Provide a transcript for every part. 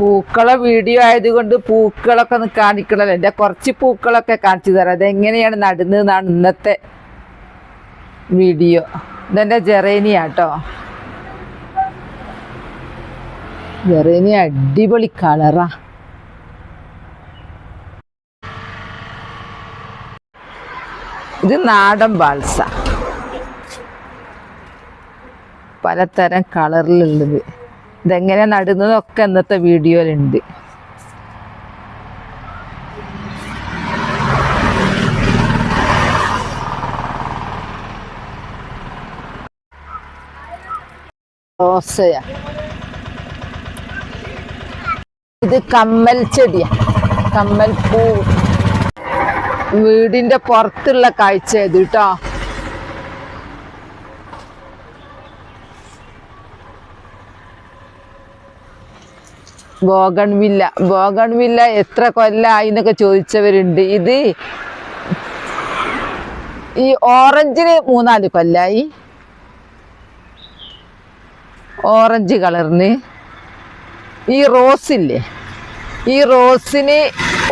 പൂക്കളെ വീഡിയോ ആയതുകൊണ്ട് പൂക്കളൊക്കെ ഒന്ന് കാണിക്കണല്ലോ. എന്റെ കുറച്ച് പൂക്കളൊക്കെ കാണിച്ചു തരാം. അതെങ്ങനെയാണ് നടുന്നതെന്നാണ് ഇന്നത്തെ വീഡിയോ. ഇതെന്റെ ജെറേനിയ കേട്ടോ ജെറേനിയ അടിപൊളി കളറാ. ഇത് നാടൻ ബാൽസ. പലതരം കളറിലുള്ളത്. ഇതെങ്ങനെ നടുന്നതൊക്കെ ഇന്നത്തെ വീഡിയോയിലുണ്ട്. ഇത് കമ്മൽ ചെടിയാ. കമ്മൽ പൂ. വീടിന്റെ പുറത്തുള്ള കാഴ്ച ഇത് കേട്ടോ ബോഗൺവില്ല ബോഗൺവില്ല എത്ര കൊല്ലായി എന്നൊക്കെ ചോദിച്ചവരുണ്ട്. ഇത് ഈ ഓറഞ്ചിന് മൂന്നാൽ കൊല്ലായി. ഓറഞ്ച് കളറിന്. ഈ റോസില്ലേ? ഈ റോസിന്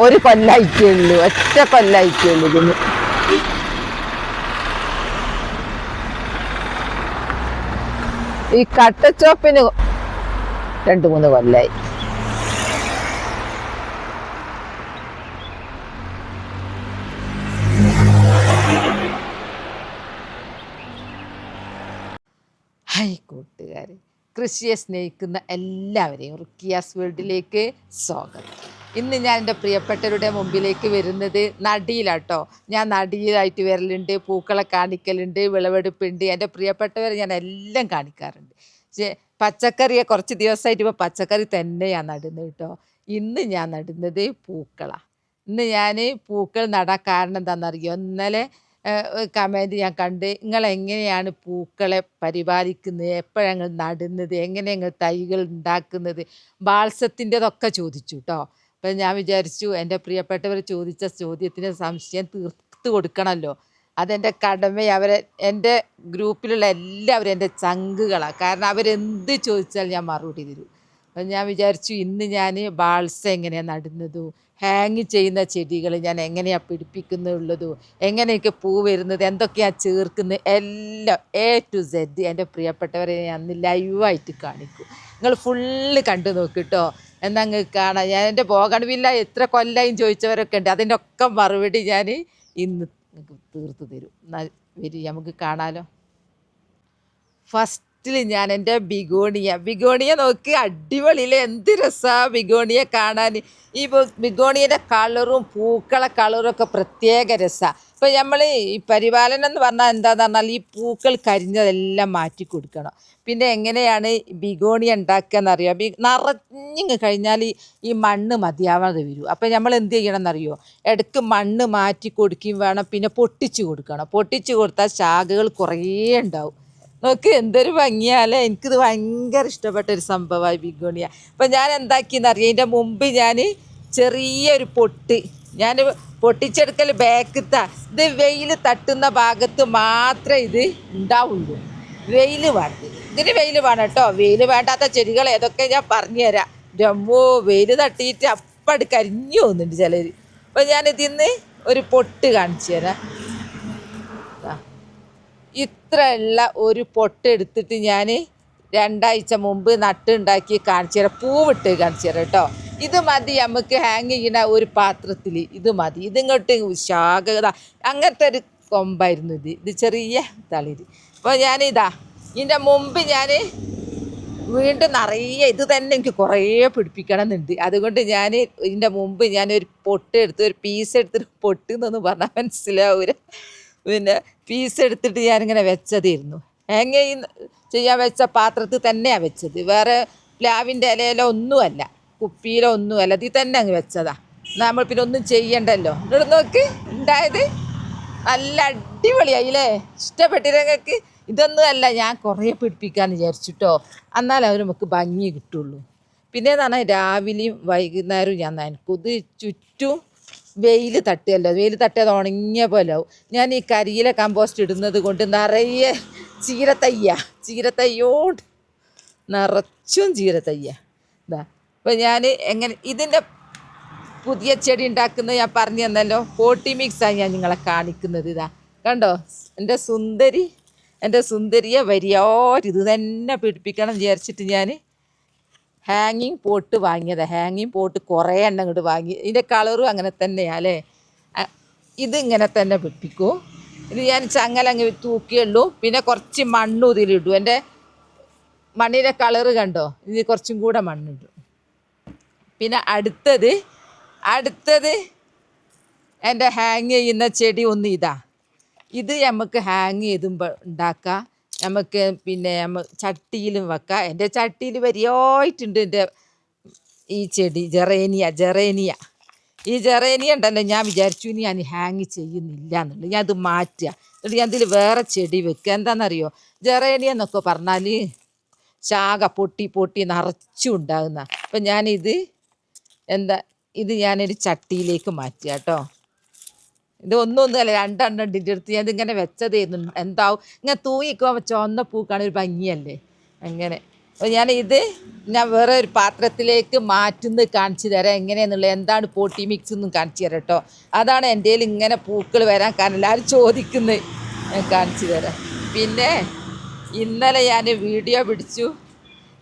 ഒരു കൊല്ലായിട്ടേ ഉള്ളൂ ഒറ്റ ഉള്ളൂ ഇതിന്. ഈ കട്ടച്ചോപ്പിന് രണ്ട് മൂന്ന് കൊല്ലായി. കൂട്ടുകാരെ. കൃഷിയെ സ്നേഹിക്കുന്ന എല്ലാവരെയും റുക്കിയാസ് വേൾഡിലേക്ക് സ്വാഗതം. ഇന്ന് ഞാൻ എന്റെ പ്രിയപ്പെട്ടവരുടെ മുമ്പിലേക്ക് വരുന്നത് നടിയിലാട്ടോ. ഞാൻ നടിയിലായിട്ട് വരലുണ്ട് പൂക്കളെ കാണിക്കലുണ്ട് വിളവെടുപ്പുണ്ട്. എന്റെ പ്രിയപ്പെട്ടവരെ ഞാൻ എല്ലാം കാണിക്കാറുണ്ട്. പക്ഷേ പച്ചക്കറിയെ കുറച്ച് ദിവസമായിട്ട് ഇപ്പോൾ പച്ചക്കറി തന്നെ ഞാൻ നടുന്നത് കേട്ടോ. ഇന്ന് ഞാൻ നടുന്നത് പൂക്കളാണ് ഇന്ന് ഞാൻ പൂക്കൾ നടാൻ കാരണം എന്താണെന്നറിയോ? ഇന്നലെ കമന്റ് ഞാൻ കണ്ട് നിങ്ങൾ എങ്ങനെയാണ് പൂക്കളെ പരിപാലിക്കുന്നത്? എപ്പോഴാണ് നടുന്നത്? എങ്ങനെ തൈകൾ ഉണ്ടാക്കുന്നത്? ബാൾസത്തിന്റെതൊക്കെ ചോദിച്ചു കേട്ടോ അപ്പം ഞാൻ വിചാരിച്ചു എന്റെ പ്രിയപ്പെട്ടവർ ചോദിച്ച ചോദ്യത്തിന് സംശയം തീർത്ത് കൊടുക്കണമല്ലോ. അതെന്റെ കടമ അവരെ എന്റെ ഗ്രൂപ്പിലുള്ള എല്ലാവരും എന്റെ ചങ്കുകളാണ് കാരണം അവരെന്ത് ചോദിച്ചാലും ഞാൻ മറുപടി തരും. ഞാൻ വിചാരിച്ചു ഇന്ന് ഞാൻ ബാൾസ എങ്ങനെയാണ് നടുന്നതും ഹാങ് ചെയ്യുന്ന ചെടികൾ ഞാൻ എങ്ങനെയാണ് പിടിപ്പിക്കുന്നുള്ളതും എങ്ങനെയൊക്കെ പൂ വരുന്നത് എന്തൊക്കെയാണ് ചേർക്കുന്നത് എല്ലാം എ ടു സെഡ് എന്റെ പ്രിയപ്പെട്ടവരെ ഞാൻ അന്ന് ലൈവായിട്ട് കാണിക്കും. നിങ്ങൾ ഫുള്ള് കണ്ടു നോക്കിട്ടോ. എന്നാൽ നിങ്ങൾക്ക് കാണാം. ഞാൻ എന്റെ പോകണമില്ല എത്ര കൊല്ലായും ചോദിച്ചവരൊക്കെ ഉണ്ട്. അതിന്റെ ഒക്കെ മറുപടി ഞാൻ ഇന്ന് തീർത്ത് തരും. എന്നാൽ വരി നമുക്ക് കാണാലോ. ഫസ്റ്റിൽ ഞാൻ എന്റെ ബിഗോണിയ. ബിഗോണിയ നോക്കി അടിപൊളിയിലെ എന്ത് രസമാണ് ബിഗോണിയ കാണാൻ. ഈ ബിഗോണിയുടെ കളറും പൂക്കളെ കളറും ഒക്കെ പ്രത്യേക രസമാണ് ഇപ്പം നമ്മൾ ഈ പരിപാലനം എന്ന് പറഞ്ഞാൽ എന്താന്ന് പറഞ്ഞാൽ ഈ പൂക്കൾ കരിഞ്ഞതെല്ലാം മാറ്റി കൊടുക്കണം. പിന്നെ എങ്ങനെയാണ് ബിഗോണിയ ഉണ്ടാക്കുക എന്നറിയാം ബി നിറഞ്ഞു കഴിഞ്ഞാൽ ഈ- ഈ മണ്ണ് മതിയാവാതെ വരും. അപ്പോൾ നമ്മൾ എന്ത് ചെയ്യണം എന്നറിയോ ഇടയ്ക്ക് മണ്ണ് മാറ്റി കൊടുക്കുകയും വേണം പിന്നെ പൊട്ടിച്ച് കൊടുക്കണം. പൊട്ടിച്ച് കൊടുത്താൽ ശാഖകൾ കുറേ ഉണ്ടാവും. നോക്ക് എന്തൊരു ഭംഗിയാലേ എനിക്കിത് ഭയങ്കര ഇഷ്ടപ്പെട്ട ഒരു സംഭവമായി ബിഗോണിയ. അപ്പം ഞാൻ എന്താക്കിയെന്നറിയാം ഇതിന്റെ മുമ്പ് ഞാൻ ചെറിയൊരു പൊട്ട് ഞാൻ പൊട്ടിച്ചെടുക്കൽ ബാക്കത്ത ഇത് വെയിൽ തട്ടുന്ന ഭാഗത്ത് മാത്രമേ ഇത് ഉണ്ടാവുള്ളൂ. വെയിൽ വേണം ഇതിന് വെയിൽ വേണം കേട്ടോ. വെയിൽ വേണ്ടാത്ത ചെടികൾ ഏതൊക്കെ ഞാൻ പറഞ്ഞു തരാം. രമ്മോ വെയിൽ തട്ടിയിട്ട് അപ്പട് കരിഞ്ഞു പോകുന്നുണ്ട് ചിലർ അപ്പം ഞാനിതിന്ന് ഒരു പൊട്ട് കാണിച്ചു തരാം. ഇത്ര ഉള്ള ഒരു പൊട്ടെടുത്തിട്ട് ഞാൻ രണ്ടാഴ്ച മുമ്പ് നട്ടുണ്ടാക്കി കാണിച്ചു തരാം പൂവിട്ട് കാണിച്ചു തരാം കേട്ടോ. ഇത് മതി നമുക്ക് ഹാങ് ചെയ്യുന്ന ഒരു പാത്രത്തിൽ ഇത് മതി. ഇതിങ്ങോട്ട് ശാഖത അങ്ങനത്തെ ഒരു കൊമ്പായിരുന്നു ഇത്. ഇത് ചെറിയ തളിര് അപ്പോൾ ഞാനിതാ ഇതിന്റെ മുമ്പ് ഞാൻ വീണ്ടും നിറയെ ഇത് തന്നെ എനിക്ക് കുറേ പിടിപ്പിക്കണം എന്നുണ്ട് അതുകൊണ്ട് ഞാൻ ഇതിന്റെ മുമ്പ് ഞാനൊരു പൊട്ട് എടുത്ത് ഒരു പീസ് എടുത്തൊരു പൊട്ട് എന്നൊന്നും പറഞ്ഞാൽ മനസ്സിലാവൂല. പിന്നെ പീസ് എടുത്തിട്ട് ഞാനിങ്ങനെ വെച്ചതായിരുന്നു ചെയ്യുന്ന ചെയ്യാൻ വെച്ച പാത്രത്തിൽ തന്നെയാണ് വെച്ചത്. വേറെ പ്ലാവിന്റെ ഇലയിലോ ഒന്നുമല്ല കുപ്പിയിലോ ഒന്നുമല്ല ഇതിൽ തന്നെ അങ്ങ് വെച്ചതാ. നമ്മൾ പിന്നെ ഒന്നും ചെയ്യണ്ടല്ലോ. ഇവിടെ നോക്ക് ഉണ്ടായത് നല്ല അടിപൊളിയായില്ലേ ഇഷ്ടപ്പെട്ടിരങ്ങൾക്ക് ഇതൊന്നും അല്ല ഞാൻ കുറേ പിടിപ്പിക്കാമെന്ന് വിചാരിച്ചിട്ടോ. എന്നാലേ അവർ നമുക്ക് ഭംഗി കിട്ടുള്ളൂ. പിന്നെ എന്ന് പറഞ്ഞാൽ രാവിലെയും വൈകുന്നേരവും ഞാൻ നനക്കും. ഇത് ചുറ്റും വെയിൽ തട്ടിയല്ലോ. വെയിൽ തട്ടിയത് ഉണങ്ങിയ പോലെ ആവും. ഞാൻ ഈ കരിയിലെ കമ്പോസ്റ്റ് ഇടുന്നത് കൊണ്ട് നിറയെ ചീരത്തയ്യ ചീരത്തയ്യോട് നിറച്ചും ചീരത്തയ്യ. ഇതാ അപ്പോൾ ഞാൻ എങ്ങനെ ഇതിന്റെ പുതിയ ചെടി ഉണ്ടാക്കുന്നത് ഞാൻ പറഞ്ഞു തന്നല്ലോ. പോട്ടി മിക്സാണ് ഞാൻ നിങ്ങളെ കാണിക്കുന്നത്. ഇതാ കണ്ടോ? എന്റെ സുന്ദരി എന്റെ സുന്ദരിയെ വരിയോരിത് തന്നെ പിടിപ്പിക്കണം വിചാരിച്ചിട്ട് ഞാൻ ഹാങ്ങിങ് പോട്ട് വാങ്ങിയത്. ഹാങ്ങിങ് പോട്ട് കുറേ എണ്ണം ഇങ്ങോട്ട് വാങ്ങി. ഇതിന്റെ കളറും അങ്ങനെ തന്നെയാണ് അല്ലേ? ഇതിങ്ങനെ തന്നെ പിടിപ്പിക്കൂ ഇത് ഞാൻ ചങ്ങല അങ്ങ് തൂക്കിയുള്ളൂ. പിന്നെ കുറച്ച് മണ്ണ് ഇതിലിടും. എന്റെ മണ്ണിന്റെ കളറ് കണ്ടോ? ഇത് കുറച്ചും കൂടെ മണ്ണിടും. പിന്നെ അടുത്തത് അടുത്തത് എന്റെ ഹാങ് ചെയ്യുന്ന ചെടി ഒന്ന് ഇതാ. ഇത് നമുക്ക് ഹാങ് ചെയ്തുമ്പോൾ ഉണ്ടാക്കാം. നമുക്ക് പിന്നെ ചട്ടിയിലും വെക്കാം. എന്റെ ചട്ടിയിൽ വരിയായിട്ടുണ്ട് എന്റെ ഈ ചെടി. ജെറേനിയ ജെറേനിയ. ഈ ജെറേനിയ ഉണ്ടല്ലോ ഞാൻ വിചാരിച്ചു ഇനി ഞാൻ ഹാങ് ചെയ്യുന്നില്ല എന്നുള്ളത് ഞാൻ അത് മാറ്റുക. എന്നിട്ട് ഞാൻ ഇതിൽ വേറെ ചെടി വെക്കുക. എന്താണെന്നറിയോ ജെറേനിയ എന്നൊക്കെ പറഞ്ഞാൽ ശാഖ പൊട്ടി പൊട്ടി നിറച്ചും ഉണ്ടാകുന്ന. അപ്പം ഞാനിത് എന്താ ഇത് ഞാനൊരു ചട്ടിയിലേക്ക് മാറ്റുക കേട്ടോ. ഇത് ഒന്നൊന്നുമല്ല രണ്ടെണ്ണം ഉണ്ട് എടുത്ത് ഞാൻ ഇതിങ്ങനെ വെച്ചതായിരുന്നു എന്താവും. ഇങ്ങനെ തൂങ്ങിക്കുമ്പോൾ ചുവന്ന പൂക്കാണ് ഒരു ഭംഗിയല്ലേ? അങ്ങനെ. അപ്പോൾ ഞാൻ ഇത് ഞാൻ വേറെ ഒരു പാത്രത്തിലേക്ക് മാറ്റുന്നത് കാണിച്ചു തരാം. എങ്ങനെയാണെന്നുള്ളത് എന്താണ് പോട്ടി മിക്സ് ഒന്നും കാണിച്ചു തരാം കേട്ടോ. അതാണ് എന്റെ ഇങ്ങനെ പൂക്കൾ വരാൻ കാരണം എല്ലാവരും ചോദിക്കുന്നത്. ഞാൻ കാണിച്ചു തരാം. പിന്നെ ഇന്നലെ ഞാൻ വീഡിയോ പിടിച്ചു.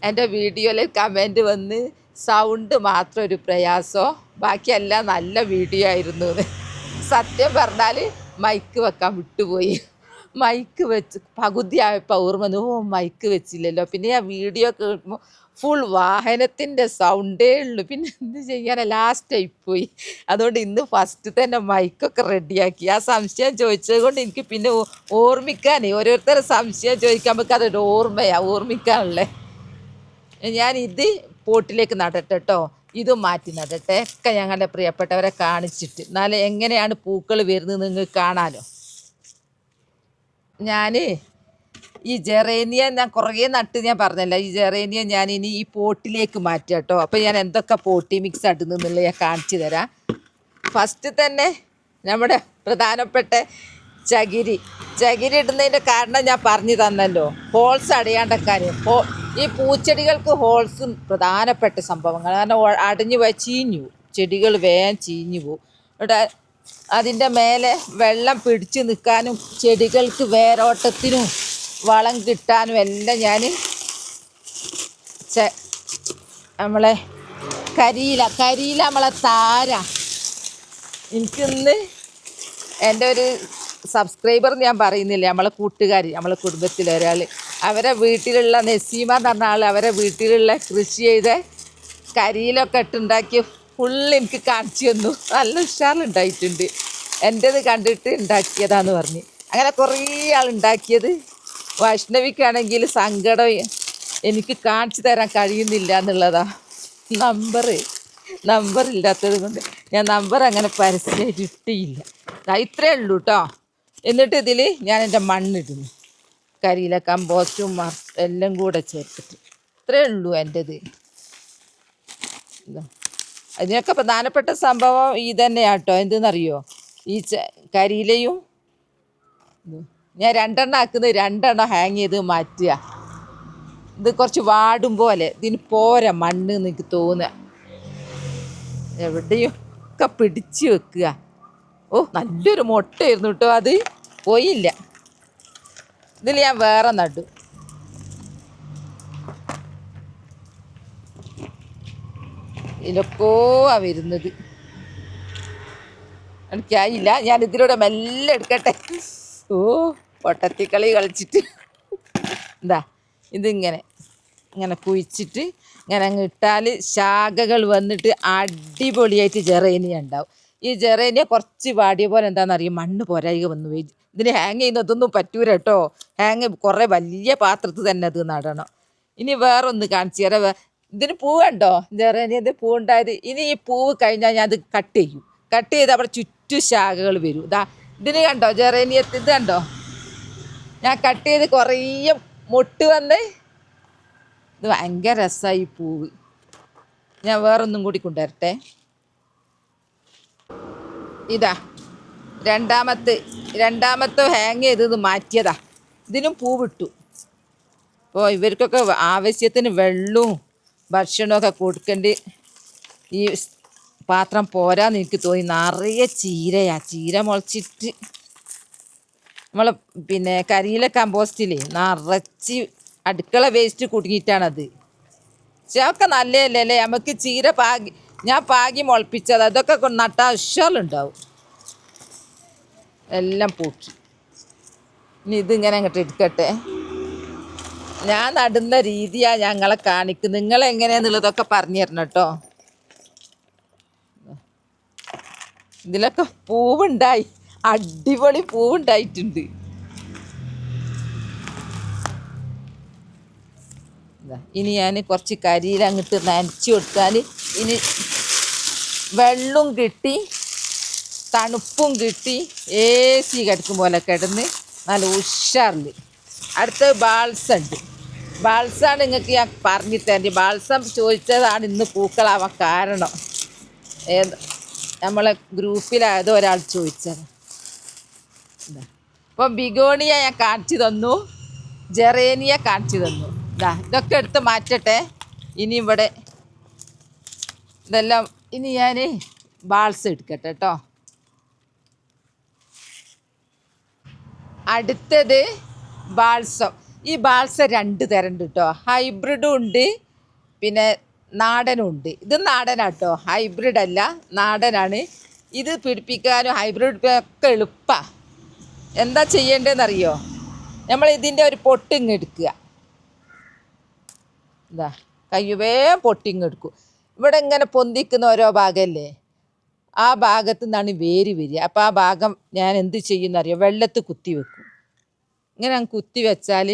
എന്റെ വീഡിയോയിൽ കമന്റ് വന്ന് സൗണ്ട് മാത്രം ഒരു പ്രയാസോ? ബാക്കിയെല്ലാം നല്ല വീഡിയോ ആയിരുന്നു. സത്യം പറഞ്ഞാൽ മൈക്ക് വെക്കാൻ വിട്ടുപോയി. മൈക്ക് വെച്ച് പകുതി ആയപ്പോൾ ഓർമ്മ ഓ മൈക്ക് വെച്ചില്ലല്ലോ. പിന്നെ ആ വീഡിയോ കേൾക്കുമ്പോൾ ഫുൾ വാഹനത്തിന്റെ സൗണ്ടേ ഉള്ളൂ. പിന്നെ എന്ത് ചെയ്യാൻ ലാസ്റ്റ് ആയിപ്പോയി അതുകൊണ്ട് ഇന്ന് ഫസ്റ്റ് തന്നെ മൈക്കൊക്കെ റെഡിയാക്കി ആ സംശയം ചോദിച്ചത് കൊണ്ട് എനിക്ക് പിന്നെ ഓർമ്മിക്കാനേ. ഓരോരുത്തരെ സംശയം ചോദിക്കാൻ നമുക്ക് അതൊരു ഓർമ്മയാണ് ഓർമ്മിക്കാനുള്ളത് ഞാൻ ഇത് പോട്ടിലേക്ക് നടട്ടെ കേട്ടോ ഇത് മാറ്റി ഒക്കെ ഞങ്ങളുടെ പ്രിയപ്പെട്ടവരെ കാണിച്ചിട്ട്. എന്നാലും എങ്ങനെയാണ് പൂക്കൾ വരുന്നത് നിങ്ങൾക്ക് കാണാനോ ഞാൻ ഈ ജെറേനിയ ഞാൻ കുറേ നട്ട് ഞാൻ പറഞ്ഞല്ല. ഈ ജെറേനിയ ഞാൻ ഇനി ഈ പോട്ടിലേക്ക് മാറ്റുക കേട്ടോ. അപ്പോൾ ഞാൻ എന്തൊക്കെ പോട്ടി മിക്സ് ഇടുന്നുള്ളത് ഞാൻ കാണിച്ചു തരാം. ഫസ്റ്റ് തന്നെ നമ്മുടെ പ്രധാനപ്പെട്ട ചകിരി ചകിരി ഇടുന്നതിന്റെ കാരണം ഞാൻ പറഞ്ഞു തന്നല്ലോ. ഹോൾസ് അടയാണ്ടക്കാൻ ഹോ ഈ പൂച്ചെടികൾക്ക് ഹോൾസും പ്രധാനപ്പെട്ട സംഭവങ്ങൾ. കാരണം അടിഞ്ഞു പോയി ചീഞ്ഞു. ചെടികൾ വേഗം ചീഞ്ഞു പോകും ഇവിടെ അതിന്റെ മേലെ വെള്ളം പിടിച്ചു നിൽക്കാനും ചെടികൾക്ക് വേരോട്ടത്തിനും വളം കിട്ടാനും എല്ലാം ഞാൻ നമ്മളെ കരിയില കരിയില നമ്മളെ താര. എനിക്കിന്ന് എന്റെ ഒരു സബ്സ്ക്രൈബർ ഞാൻ പറയുന്നില്ല. നമ്മളെ കൂട്ടുകാർ നമ്മളെ കുടുംബത്തിലെ ഒരാൾ അവരെ വീട്ടിലുള്ള നസീമ എന്ന് പറഞ്ഞ ആൾ അവരെ വീട്ടിലുള്ള കൃഷി ചെയ്ത കരിയിലൊക്കെ ഇട്ടുണ്ടാക്കിയ ഫുള്ള് എനിക്ക് കാണിച്ചു തന്നു. നല്ല ഉഷാറുണ്ടായിട്ടുണ്ട് എന്റേത് കണ്ടിട്ട് ഉണ്ടാക്കിയതാന്ന് പറഞ്ഞ്. അങ്ങനെ കുറേ ആൾ ഉണ്ടാക്കിയത്. വൈഷ്ണവിക്കാണെങ്കിൽ സങ്കടം എനിക്ക് കാണിച്ചു തരാൻ കഴിയുന്നില്ല എന്നുള്ളതാ. നമ്പർ നമ്പർ ഇല്ലാത്തത് കൊണ്ട് ഞാൻ നമ്പർ അങ്ങനെ പരസ്യമായിട്ട് ഇട്ടിയില്ല. ഇത്രയേ ഇത്രേ ഉള്ളൂ കേട്ടോ എന്നിട്ട് ഇതിൽ ഞാൻ എന്റെ മണ്ണിടുന്നു കരിയില കമ്പോസ്റ്റും എല്ലാം കൂടെ ചേർത്തിട്ട്. ഇത്രേ ഉള്ളൂ എന്റെത്. അതിനൊക്കെ പ്രധാനപ്പെട്ട സംഭവം ഈ തന്നെയാണ് കേട്ടോ എന്തെന്നറിയോ? ഈ കരിയിലയും ഞാൻ രണ്ടെണ്ണം ആക്കുന്നത് രണ്ടെണ്ണം ഹാങ് ചെയ്ത് മാറ്റുക. ഇത് കുറച്ച് വാടും പോലെ. ഇതിന് പോരാ മണ്ണ് എനിക്ക് തോന്നുക. എവിടെയും ഒക്കെ പിടിച്ച് വെക്കുക. ഓ നല്ലൊരു മുട്ടയായിരുന്നു കേട്ടോ അത്. പോയില്ല. ഇതിൽ ഞാൻ വേറെ നട്ടു ഇതിലൊക്കോ ആ വരുന്നത്. എനിക്കായില്ല. ഞാൻ ഇതിലൂടെ മെല്ലെ എടുക്കട്ടെ. ഓ പൊട്ടത്തിക്കളി കളിച്ചിട്ട്. എന്താ ഇതിങ്ങനെ. ഇങ്ങനെ കുഴിച്ചിട്ട് ഇങ്ങനെ അങ്ങ് ഇട്ടാൽ ശാഖകൾ വന്നിട്ട് അടിപൊളിയായിട്ട് ജെറേനിയ ഉണ്ടാവും. ഈ ജെറേനിയ കുറച്ച് വാടിയ പോലെ എന്താണെന്നറിയും മണ്ണ് പോരായിക വന്നു. പോയി ഇതിന് ഹാങ് ചെയ്യുന്നതൊന്നും പറ്റൂല കേട്ടോ. ഹാങ് കുറേ വലിയ പാത്രത്തിൽ തന്നെ അത് നടണം. ഇനി വേറെ ഒന്ന് കാണിച്ചു തരാം. ഇതിന് പൂവുണ്ടോ ജെറേനിയന്റെ പൂവുണ്ടായത് ഇനി ഈ പൂവ് കഴിഞ്ഞാൽ ഞാൻ അത് കട്ട് ചെയ്യും. കട്ട് ചെയ്ത് അവിടെ ചുറ്റു ശാഖകൾ വരും. ഇതാ ഇതിന് കണ്ടോ? ജെറേനിയത്ത് ഇത് കണ്ടോ? ഞാൻ കട്ട് ചെയ്ത് കുറേ മുട്ട് വന്ന് ഇത് ഭയങ്കര രസമായി പൂവ്. ഞാൻ വേറൊന്നും കൂടി കൊണ്ടുവരട്ടെ. ഇതാ. രണ്ടാമത്തെ രണ്ടാമത്തെ ഹാങ് ചെയ്തത് മാറ്റിയതാ. ഇതിനും പൂവിട്ടു. അപ്പോൾ ഇവർക്കൊക്കെ ആവശ്യത്തിന് വെള്ളവും ഭക്ഷണമൊക്കെ കൊടുക്കേണ്ടി. ഈ പാത്രം പോരാന്ന് എനിക്ക് തോന്നി. നിറയെ ചീരയാ. ചീര മുളച്ചിട്ട് നമ്മൾ പിന്നെ കരിയില കമ്പോസ്റ്റിലേ നിറച്ച് അടുക്കള വേസ്റ്റ് കുടുങ്ങിയിട്ടാണത്. അതൊക്കെ നല്ലതല്ലേ? അല്ലേ? നമുക്ക് ചീര പാകി ഞാൻ പാകി മുളപ്പിച്ചത്. അതൊക്കെ നട്ടാൽ ഉഷാറുണ്ടാവും എല്ലാം പൂക്കി. ഇനി ഇതിങ്ങനെ അങ്ങോട്ട് എടുക്കട്ടെ ഞാൻ നടുന്ന രീതിയാണ് ഞങ്ങളെ കാണിക്കുന്നത് നിങ്ങൾ എങ്ങനെയാന്നുള്ളതൊക്കെ പറഞ്ഞു തരണം കേട്ടോ. ഇതിലൊക്കെ പൂവുണ്ടായി. അടിപൊളി പൂവുണ്ടായിട്ടുണ്ട്. ഇനി ഞാൻ കുറച്ച് കരിയിൽ അങ്ങോട്ട് നനച്ചു കൊടുത്താൽ ഇനി വെള്ളം കിട്ടി. തണുപ്പും കിട്ടി. എ സി കിടക്കും പോലെ കിടന്ന് നല്ല ഉഷാറിൽ അടുത്ത ബാൾസ ഉണ്ട് ബാൾസാണ് നിങ്ങൾക്ക് ഞാൻ പറഞ്ഞു തരേണ്ടി ബാൾസം ചോദിച്ചതാണ് ഇന്ന് പൂക്കളാവാൻ കാരണം. നമ്മളെ ഗ്രൂപ്പിലായത് ഒരാൾ ചോദിച്ചത്. അപ്പം ബിഗോണിയ ഞാൻ കാണിച്ചു തന്നു. ജെറേനിയ കാണിച്ചു തന്നു. ഇതാ ഇതൊക്കെ എടുത്ത് മാറ്റട്ടെ. ഇനി ഇവിടെ ഇതെല്ലാം ഇനി ഞാൻ ബാൾസ് എടുക്കട്ടെ കേട്ടോ. അടുത്തത് ബാൾസം. ഈ ബാൾസം രണ്ട് തരം ഉണ്ട് കേട്ടോ ഹൈബ്രിഡും ഉണ്ട് പിന്നെ നാടനും ഉണ്ട്. ഇത് നാടനാട്ടോ ഹൈബ്രിഡ് അല്ല നാടനാണ്. ഇത് പിടിപ്പിക്കാനും ഹൈബ്രിഡ് ഒക്കെ എളുപ്പമാണ് എന്താ ചെയ്യേണ്ടതെന്നറിയോ? നമ്മൾ ഇതിന്റെ ഒരു പൊട്ടിങ് എടുക്കുക. എന്താ കയ്യുവേ പൊട്ടിങ് എടുക്കും. ഇവിടെ ഇങ്ങനെ പൊന്തിക്കുന്ന ഓരോ ഭാഗമല്ലേ? ആ ഭാഗത്തു നിന്നാണ് വേര് വരിക. അപ്പോൾ ആ ഭാഗം ഞാൻ എന്ത് ചെയ്യുന്നറിയോ? വെള്ളത്തിൽ കുത്തി വെക്കും. ഇങ്ങനെ കുത്തി വെച്ചാൽ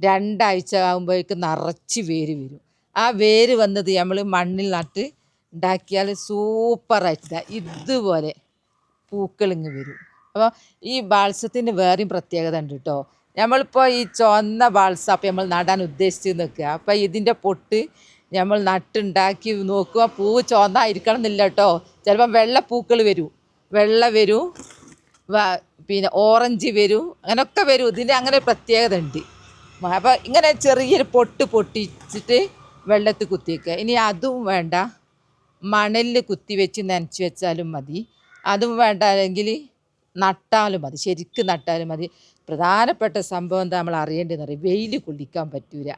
രണ്ടാഴ്ച ആകുമ്പോഴേക്ക് നിറച്ച് വേര് വരും. ആ വേര് വന്നത് നമ്മൾ മണ്ണിൽ നട്ട് ഉണ്ടാക്കിയാൽ സൂപ്പറായിട്ട് ഇതുപോലെ പൂക്കളിങ്ങ് വരും. അപ്പോൾ ഈ ബാൾസത്തിന് വേറെയും പ്രത്യേകത ഉണ്ട് കേട്ടോ നമ്മളിപ്പോൾ ഈ ചുവന്ന ബാൾസ അപ്പോൾ നമ്മൾ നടാൻ ഉദ്ദേശിച്ച് നിൽക്കുക അപ്പോൾ ഇതിന്റെ പൊട്ട് നമ്മൾ നട്ടുണ്ടാക്കി നോക്കുക പൂവ് ചുവന്നായിരിക്കണം എന്നില്ല കേട്ടോ ചിലപ്പം വെള്ളപ്പൂക്കൾ വരൂ. വെള്ള വരും പിന്നെ ഓറഞ്ച് വരും അങ്ങനെയൊക്കെ വരും. ഇതിന്റെ അങ്ങനെ പ്രത്യേകത ഉണ്ട്. അപ്പോൾ ഇങ്ങനെ ചെറിയൊരു പൊട്ട് പൊട്ടിച്ചിട്ട് വെള്ളത്തിൽ കുത്തിവെക്കുക. ഇനി അതും വേണ്ട. മണലിൽ കുത്തി വെച്ച് നനച്ച് വെച്ചാലും മതി. അതും വേണ്ട അല്ലെങ്കിൽ നട്ടാലും മതി. ശരിക്കും നട്ടാലും മതി. പ്രധാനപ്പെട്ട സംഭവം എന്താ നമ്മൾ അറിയേണ്ടതെന്ന് പറയും വെയിൽ കൊള്ളിക്കാൻ പറ്റൂല.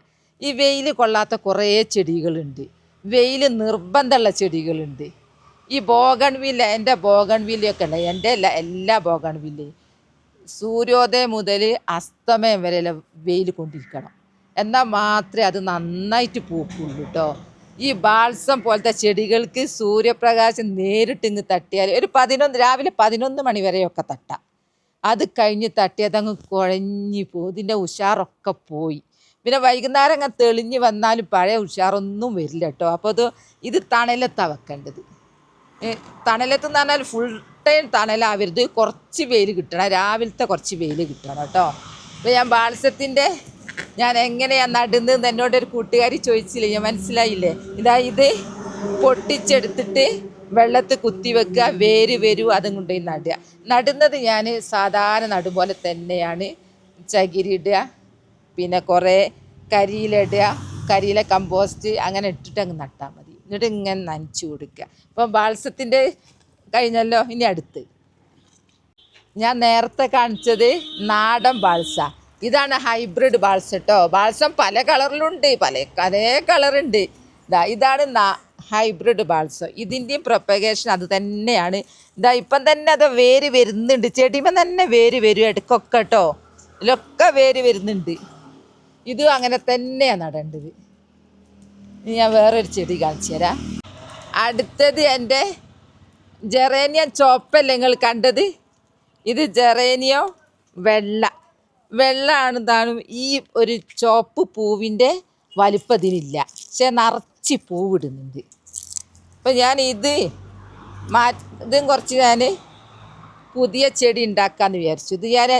ഈ വെയിൽ കൊള്ളാത്ത കുറേ ചെടികളുണ്ട്. വെയിൽ നിർബന്ധമുള്ള ചെടികളുണ്ട്. ഈ ബോഗൺവില്ല എന്റെ ബോഗൺവില്ലയൊക്കെ ഉണ്ട്. എന്റെ അല്ല എല്ലാ ബോഗൺവില്ലയും സൂര്യോദയം മുതൽ അസ്തമയം വരെ വെയിൽ കൊണ്ടിരിക്കണം. എന്നാൽ മാത്രമേ അത് നന്നായിട്ട് പൂക്കുള്ളൂ കേട്ടോ ഈ ബാൾസം പോലത്തെ ചെടികൾക്ക് സൂര്യപ്രകാശം നേരിട്ട് ഇങ്ങ് തട്ടിയാൽ ഒരു പതിനൊന്ന് രാവിലെ പതിനൊന്ന് മണി വരെയൊക്കെ തട്ടാം. അത് കഴിഞ്ഞ് തട്ടിയത് അങ്ങ് കുഴഞ്ഞു പോകും ഇതിന്റെ ഉഷാറൊക്കെ പോയി. പിന്നെ വൈകുന്നേരം അങ്ങ് തെളിഞ്ഞ് വന്നാലും പഴയ ഉഷാറൊന്നും വരില്ല കേട്ടോ അപ്പോൾ അത് ഇത് തണലത്താണ് വെക്കേണ്ടത്. തണലത്ത് എന്ന് പറഞ്ഞാൽ ഫുൾ ടൈം തണലാവരുത്. കുറച്ച് വെയിൽ കിട്ടണം. രാവിലത്തെ കുറച്ച് വെയിൽ കിട്ടണം കേട്ടോ. അപ്പോൾ ഞാൻ ബാത്സത്തിന്റെ ഞാൻ എങ്ങനെയാണ് നടുന്നത് എന്നോട് ഒരു കൂട്ടുകാരി ചോദിച്ചില്ലേ? ഞാൻ മനസ്സിലായില്ലേ? ഇതാ ഇത് പൊട്ടിച്ചെടുത്തിട്ട് വെള്ളത്തിൽ കുത്തി വെക്കുക വേര് വരൂ അതും കൊണ്ടുപോയി നടുക. നടുന്നത് ഞാൻ സാധാരണ നടും പോലെ തന്നെയാണ്. ചകിരി ഇടുക പിന്നെ കുറേ കരിയിലിടുക കരിയിലെ കമ്പോസ്റ്റ് അങ്ങനെ ഇട്ടിട്ട് അങ്ങ് നട്ടാൽ മതി. എന്നിട്ട് ഇങ്ങനെ നനച്ചു കൊടുക്കുക. ഇപ്പം ബാത്സത്തിന്റെ കഴിഞ്ഞല്ലോ ഇനി അടുത്ത്. ഞാൻ നേരത്തെ കാണിച്ചത് നാടൻ ബാൾസ ഇതാണ് ഹൈബ്രിഡ് ബാൾസ കേട്ടോ. ബാൾസം പല കളറിലുണ്ട് പല പല കളറുണ്ട്. ഇതാ ഇതാണ് ഹൈബ്രിഡ് ബാൾസം ഇതിന്റെയും പ്രൊപ്പഗേഷൻ അത് തന്നെയാണ്. ഇതാ ഇപ്പം തന്നെ അത് വേര് വരുന്നുണ്ട്. ചെടിമ തന്നെ വേര് വരും ഇടയ്ക്കൊക്കെ കേട്ടോ. ഇതിലൊക്കെ വേര് വരുന്നുണ്ട്. ഇതും അങ്ങനെ തന്നെയാണ് നടേണ്ടത്. ഇനി ഞാൻ വേറൊരു ചെടി കാണിച്ചു തരാം. അടുത്തത് എന്റെ ജെറേനിയം ചോപ്പല്ലേ നിങ്ങൾ കണ്ടത്? ഇത് ജെറേനിയോ വെള്ള. വെള്ളയാണ് താനും ഈ ഒരു ചോപ്പ് പൂവിന്റെ വലിപ്പതിനില്ല പക്ഷെ നിറച്ച് പൂവിടുന്നുണ്ട്. അപ്പം ഞാൻ ഇത് മാ ഇതും കുറച്ച് ഞാൻ പുതിയ ചെടി ഉണ്ടാക്കാമെന്ന് വിചാരിച്ചു. ഇത് ഞാൻ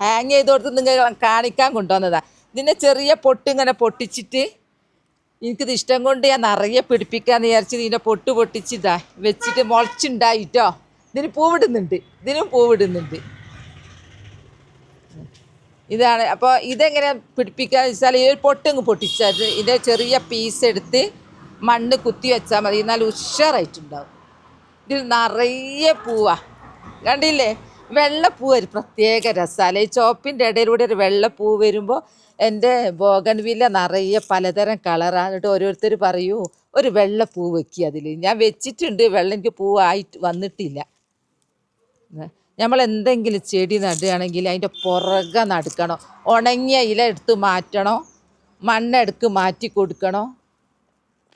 ഹാങ് ചെയ്ത് കൊടുത്ത് നിങ്ങൾ കാണിക്കാൻ കൊണ്ടുവന്നതാണ് ഇതിന്റെ ചെറിയ പൊട്ട് ഇങ്ങനെ പൊട്ടിച്ചിട്ട് എനിക്കിത് ഇഷ്ടം കൊണ്ട് ഞാൻ നിറയെ പിടിപ്പിക്കാന്ന് വിചാരിച്ചത് ഇതിനെ പൊട്ട് പൊട്ടിച്ചിട്ടാ വെച്ചിട്ട് മുളച്ചുണ്ടായിട്ടോ. ഇതിന് പൂവിടുന്നുണ്ട് ഇതിനും പൂവിടുന്നുണ്ട്. ഇതാണ് അപ്പോൾ ഇതെങ്ങനെ പിടിപ്പിക്കാന്ന് വെച്ചാൽ ഈ ഒരു പൊട്ടങ്ങ് പൊട്ടിച്ചാൽ ഇതിന്റെ ചെറിയ പീസ് എടുത്ത് മണ്ണ് കുത്തി വെച്ചാൽ മതി. എന്നാൽ ഉഷാറായിട്ടുണ്ടാവും. ഇതിൽ നിറയെ പൂവാ. കണ്ടില്ലേ? വെള്ളപ്പൂ ഒരു പ്രത്യേക രസമല്ലേ ഈ ചോപ്പിന്റെ ഇടയിലൂടെ ഒരു വെള്ളപ്പൂ വരുമ്പോൾ എന്റെ ബോഗൻവില്ല നിറയെ പലതരം കളറാണ് എന്നിട്ട് ഓരോരുത്തർ പറയൂ ഒരു വെള്ളപ്പൂ വെക്കുക അതിൽ ഞാൻ വെച്ചിട്ടുണ്ട് വെള്ളം എനിക്ക് പൂവായിട്ട് വന്നിട്ടില്ല. നമ്മൾ എന്തെങ്കിലും ചെടി നടുകയാണെങ്കിൽ അതിന്റെ പുറകെ നടക്കണം? ഉണങ്ങിയ ഇല എടുത്ത് മാറ്റണോ? മണ്ണെടുക്ക് മാറ്റി കൊടുക്കണോ?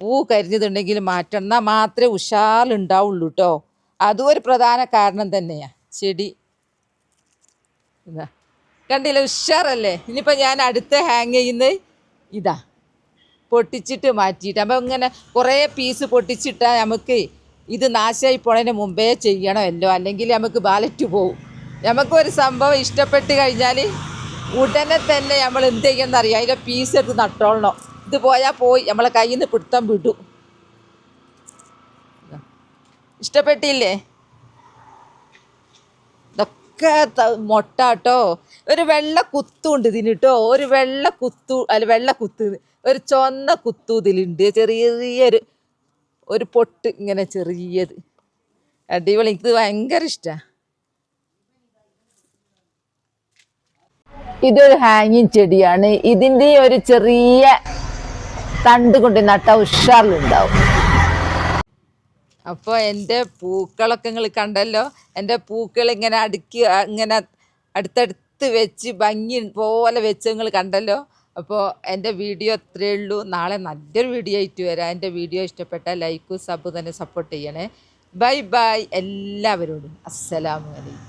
പൂ കരിഞ്ഞതുണ്ടെങ്കിൽ മാറ്റണം. എന്നാൽ മാത്രമേ ഉഷാറുണ്ടാവുള്ളൂ കേട്ടോ അതും ഒരു പ്രധാന കാരണം തന്നെയാണ് ചെടി. ഇതാ. കണ്ടില്ല ഉഷാറല്ലേ? ഇനിയിപ്പോൾ ഞാൻ അടുത്ത് ഹാങ് ചെയ്യുന്നത് ഇതാ. പൊട്ടിച്ചിട്ട് മാറ്റിയിട്ട്. അപ്പം ഇങ്ങനെ കുറേ പീസ് പൊട്ടിച്ചിട്ടാൽ നമുക്ക് ഇത് നാശമായി പോണതിന് മുമ്പേ ചെയ്യണമല്ലോ അല്ലെങ്കിൽ നമുക്ക് ബാലറ്റ് പോവും. നമുക്കൊരു സംഭവം ഇഷ്ടപ്പെട്ട് കഴിഞ്ഞാൽ ഉടനെ തന്നെ നമ്മൾ എന്ത് ചെയ്യുമെന്നറിയാം അതിന്റെ പീസ് എടുത്ത് നട്ടോളണം. ഇത് പോയാൽ പോയി. നമ്മളെ കയ്യിൽ നിന്ന് പിടുത്തം വിടും. ഇഷ്ടപ്പെട്ടില്ലേ? ഇതൊക്കെ മുട്ട കേട്ടോ ഒരു വെള്ള കുത്തുണ്ട് ഇതിന് കേട്ടോ ഒരു വെള്ള കുത്തു അല്ല വെള്ള കുത്ത് ഒരു ചുവന്ന കുത്തു ഇതിലുണ്ട്. ചെറിയ ചെറിയൊരു ഒരു പൊട്ട് ഇങ്ങനെ ചെറിയത്. അടിപൊളി. എനിക്ക് ഭയങ്കര ഇഷ്ടമാണ് ഇതൊരു ഹാങ്ങിങ് ചെടിയാണ്. ഇതിന്റെ ഒരു ചെറിയ തണ്ട് കൊണ്ട് നട്ട ഉഷാറിലുണ്ടാവും. അപ്പോൾ എന്റെ പൂക്കളൊക്കെ നിങ്ങൾ കണ്ടല്ലോ? എന്റെ പൂക്കൾ ഇങ്ങനെ അടുക്കി ഇങ്ങനെ അടുത്തടുത്ത് വെച്ച് ഭംഗി പോലെ വെച്ച് നിങ്ങൾ കണ്ടല്ലോ? അപ്പോൾ എന്റെ വീഡിയോ അത്രയേ ഉള്ളൂ. നാളെ നല്ലൊരു വീഡിയോ ആയിട്ട് വരാം. എന്റെ വീഡിയോ ഇഷ്ടപ്പെട്ട ലൈക്കും സബ് തന്നെ സപ്പോർട്ട് ചെയ്യണേ. Bye bye. എല്ലാവരോടും അസ്സലാമു അലൈക്കും.